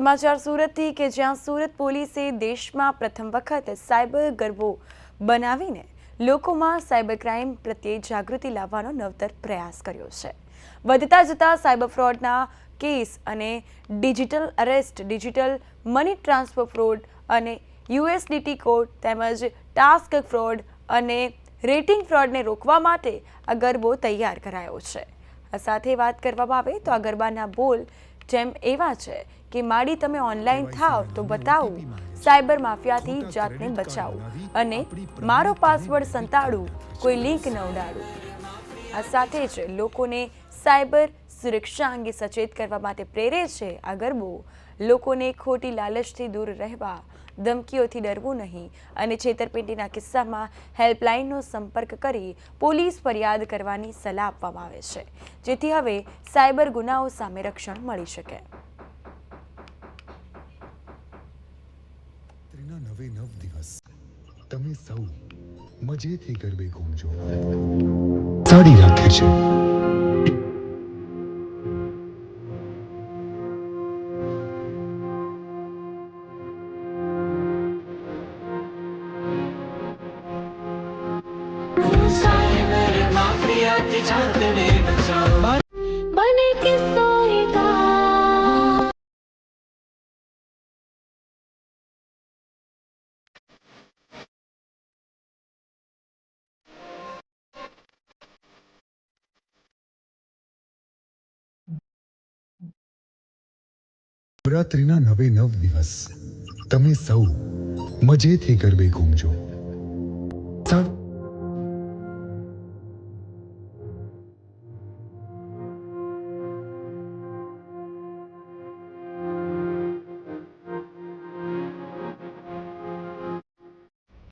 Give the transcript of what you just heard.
સમાચાર સુરતથી કે જ્યાં સુરત પોલીસે દેશમાં પ્રથમ વખત સાયબર ગરબો બનાવીને લોકોમાં સાયબર ક્રાઇમ પ્રત્યે જાગૃતિ લાવવાનો નવતર પ્રયાસ કર્યો છે. વધતા જતા સાયબર ફ્રોડના કેસ અને digital arrest, digital money transfer fraud અને યુએસડીટી કોડ તેમજ ટાસ્ક ફ્રોડ અને રેટિંગ ફ્રોડને રોકવા માટે આ ગરબો તૈયાર કરાયો છે. આ સાથે વાત કરવામાં આવે તો આ ગરબાના બોલ જેમ એવા છે કે માડી તમે ઓનલાઈન થાવ તો બતાવું સાયબર માફિયાથી જાતને બચાવું અને મારો પાસવર્ડ સંતાડું કોઈ લિંક ન ઉડાડું આ સાથે જ લોકોને સાયબર સુરક્ષા અંગે સચેત કરવા માટે પ્રેરે છે. આ ગરબો લોકોને ખોટી લાલચથી દૂર રહેવા ધમકીઓથી ડરવું નહીં અને છેતરપિંડીના કિસ્સામાં હેલ્પલાઇનનો સંપર્ક કરી પોલીસ ફરિયાદ કરવાની સલાહ આપવામાં આવે છે. જેથી હવે સાયબર ગુનાઓ સામે રક્ષણ મળી શકે. તમે સૌ મજેથી ગરબે ઘૂમજો સાડી રાખે છે. બને નવરાત્રિના નવે નવ દિવસ. તમે સૌ મજેથી ગરબે ઘૂમજો. સારું